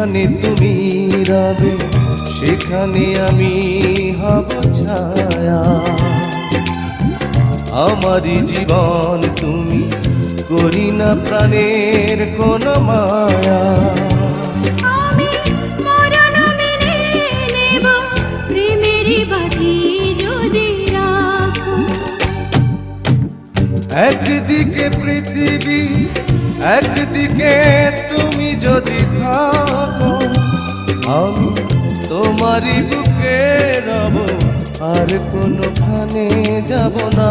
যেখানে তুমি রবে সেখানে আমি হব ছায়া। আমারই জীবন তুমি করি না প্রাণের কোন মায়া। একদিকে পৃথিবী একদিকে তুমি যদি থাকো আমি তোমারই বুকে রব আর কোনোখানে যাব না।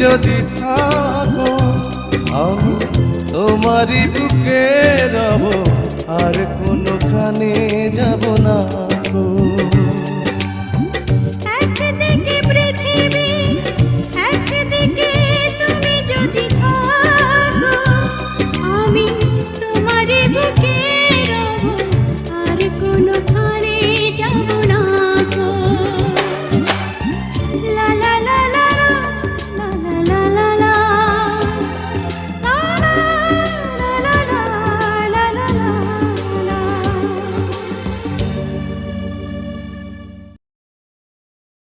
যদি থাকো আমি তোমারই বুকে রব।